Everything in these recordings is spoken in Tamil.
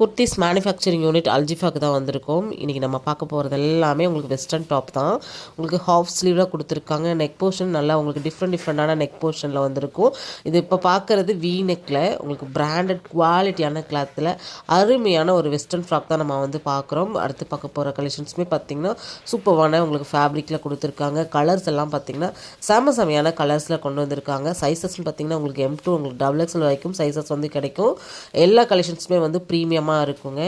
குர்த்திஸ் மேனுஃபேக்சரிங் யூனிட் அல்ஜிஃபாக்கு தான் வந்திருக்கோம். இன்றைக்கி நம்ம பார்க்க போகிறது எல்லாமே உங்களுக்கு வெஸ்டர்ன் டாப் தான். உங்களுக்கு ஹாஃப் ஸ்லீவில் கொடுத்துருக்காங்க. நெக் போர்ஷன் நல்லா உங்களுக்கு டிஃப்ரெண்ட் டிஃப்ரெண்ட்டான நெக் போர்ஷனில் வந்திருக்கும். இது இப்போ பார்க்குறது வி நெக்கில் உங்களுக்கு பிராண்டட் குவாலிட்டியான கிளாத்தில் அருமையான ஒரு வெஸ்டர்ன் ஃப்ராக் தான் நம்ம வந்து பார்க்குறோம். அடுத்து பார்க்க போகிற கலெக்ஷன்ஸுமே பார்த்திங்கன்னா சூப்பரான உங்களுக்கு ஃபேப்ரிக்கில் கொடுத்துருக்காங்க. கலர்ஸ் எல்லாம் பார்த்திங்கன்னா செம செமையான கலர்ஸில் கொண்டு வந்திருக்காங்க. சைஸஸ்னு பார்த்திங்கன்னா உங்களுக்கு எம் டூ உங்களுக்கு டபுள் எக்ஸ்எல் வரைக்கும் சைஸஸ் வந்து கிடைக்கும். எல்லா கலெக்ஷன்ஸுமே வந்து ப்ரீமியமாக இருக்குங்க.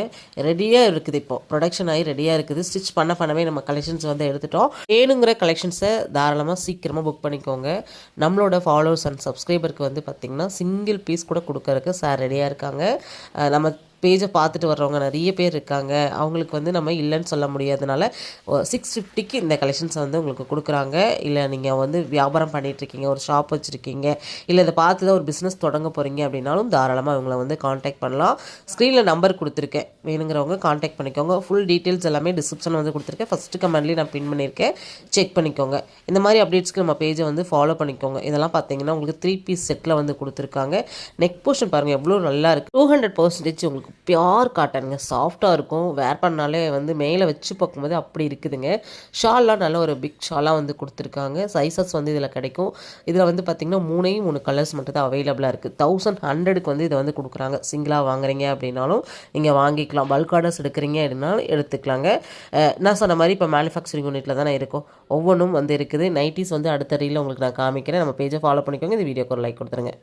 ரெடியாக இருக்குது இப்போ. ப்ரொடக்ஷன் ஆகி ரெடியாக இருக்குது. ஸ்டிச் பண்ண பண்ணவே நம்ம கலெக்ஷன்ஸ் வந்து எடுத்துட்டோம். வேணுங்கிற கலெக்ஷன்ஸை தாராளமாக சீக்கிரமாக புக் பண்ணிக்கோங்க. நம்மளோட ஃபாலோவர்ஸ் அண்ட் சப்ஸ்கிரைபருக்கு வந்து பார்த்திங்கன்னா சிங்கிள் பீஸ் கூட கொடுக்கறதுக்கு சார் ரெடியாக இருக்காங்க. நம்ம பேஜை பார்த்துட்டு வர்றவங்க நிறைய பேர் இருக்காங்க. அவங்களுக்கு வந்து நம்ம இல்லைன்னு சொல்ல முடியாதனால சிக்ஸ் ஃபிஃப்டிக்கு இந்த கலெக்ஷன்ஸை வந்து உங்களுக்கு கொடுக்குறாங்க. இல்லை நீங்கள் வந்து வியாபாரம் பண்ணிகிட்ருக்கீங்க இருக்கீங்க ஒரு ஷாப் வச்சுருக்கீங்க இல்லை இதை பார்த்து தான் ஒரு பிஸ்னஸ் தொடங்க போகிறீங்க அப்படின்னாலும் தாராளமாக இவங்களை வந்து காண்டாக்ட் பண்ணலாம். ஸ்க்ரீனில் நம்பர் கொடுத்துருக்கேன். வேணுங்கிறவங்க காண்டாக்ட் பண்ணிக்கோங்க. ஃபுல் டீட்டெயில்ஸ் எல்லாமே டிஸ்கிரிப்ஷன் வந்து கொடுத்துருக்கேன். ஃபஸ்ட்டு கமெண்ட்லேயே நான் பின் பண்ணியிருக்கேன். செக் பண்ணிக்கோங்க. இந்த மாதிரி அப்டேட்ஸ்க்கு நம்ம பேஜை வந்து ஃபாலோ பண்ணிக்கோங்க. இதெல்லாம் பார்த்தீங்கன்னா உங்களுக்கு த்ரீ பீஸ் செட்டில் வந்து கொடுத்துருக்காங்க. நெக் போர்ஷன் பாருங்கள் எவ்வளோ நல்லா இருக்குது டூ ஹண்ட்ரட் பர்சன்டேஜ் உங்களுக்கு பியோர் காட்டனுங்க சாஃப்டாக இருக்கும். வேர் பண்ணாலே வந்து மேலே வச்சு பார்க்கும்போது அப்படி இருக்குதுங்க. ஷால்லாம் நல்ல ஒரு பிக் ஷாலாக வந்து கொடுத்துருக்காங்க. சைஸஸ் வந்து இதில் கிடைக்கும். இதில் வந்து பார்த்திங்கன்னா மூணே மூணு கலர்ஸ் மட்டும் தான் அவைலபிளாக இருக்குது தௌசண்ட் ஹண்ட்ரடுக்கு வந்து இதை வந்து கொடுக்குறாங்க. சிங்கிளாக வாங்குறீங்க அப்படின்னாலும் நீங்கள் வாங்கிக்கலாம். பல்க் ஆர்டர்ஸ் எடுக்கிறீங்க அப்படின்னாலும் எடுத்துக்கலாங்க. நான் சொன்ன மாதிரி இப்போ மேனுஃபேக்சரிங் யூனிட்டில் தானே இருக்கும். ஒவ்வொன்றும் வந்து இருக்குது. நைட்டிஸ் வந்து அடுத்த ரீலில் உங்களுக்கு நான் காமிக்கிறேன். நம்ம பேஜை ஃபாலோ பண்ணிக்கோங்க. இந்த வீடியோக்கு ஒரு லைக் கொடுத்துருங்க.